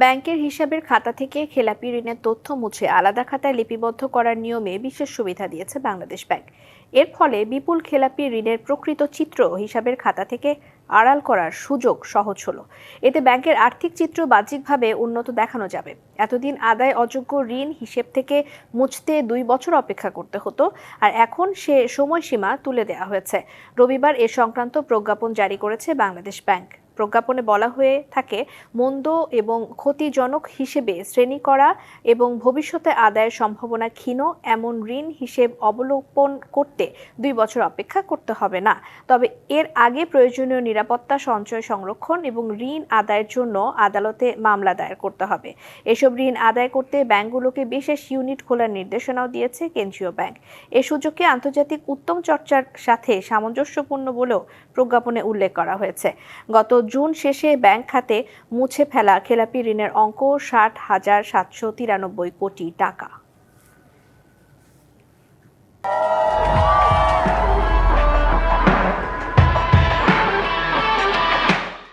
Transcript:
ব্যাংকের হিসাবের খাতা থেকে খেলাপি ঋণের তথ্য মুছে আলাদা খাতায় লিপিবদ্ধ করার নিয়মে বিশেষ সুবিধা দিয়েছে বাংলাদেশ ব্যাংক। এর ফলে বিপুল খেলাপি ঋণের প্রকৃত চিত্র হিসাবের খাতা থেকে আড়াল করার সুযোগ সহজ হলো। এতে ব্যাংকের আর্থিক চিত্র বাহ্যিকভাবে উন্নত দেখানো যাবে। এতদিন আদায় অযোগ্য ঋণ হিসেব থেকে মুছতে দুই বছর অপেক্ষা করতে হতো আর এখন সে সময়সীমা তুলে দেওয়া হয়েছে। রবিবার এ সংক্রান্ত প্রজ্ঞাপন জারি করেছে বাংলাদেশ ব্যাংক। প্রজ্ঞাপনে বলা হয়ে থাকে, মন্দ এবং ক্ষতিজনক হিসেবে শ্রেণি করা এবং ভবিষ্যতে আদায়ের সম্ভাবনা ক্ষীণ, এমন ঋণ হিসেব অবলোকন করতে দুই বছর অপেক্ষা করতে হবে না। তবে এর আগে প্রয়োজনীয় নিরাপত্তা, সঞ্চয় সংরক্ষণ এবং ঋণ আদায়ের জন্য আদালতে মামলা দায়ের করতে হবে। এসব ঋণ আদায় করতে ব্যাংকগুলোকে বিশেষ ইউনিট খোলার নির্দেশনাও দিয়েছে কেন্দ্রীয় ব্যাংক। এ সুযোগকে আন্তর্জাতিক উত্তম চর্চার সাথে সামঞ্জস্যপূর্ণ বলেও প্রজ্ঞাপনে উল্লেখ করা হয়েছে। গত জুন শেষে ব্যাংক খাতে মুছে ফেলা খেলাপি ঋণের অঙ্ক ষাট হাজার সাতশো তিরানব্বই কোটি টাকা।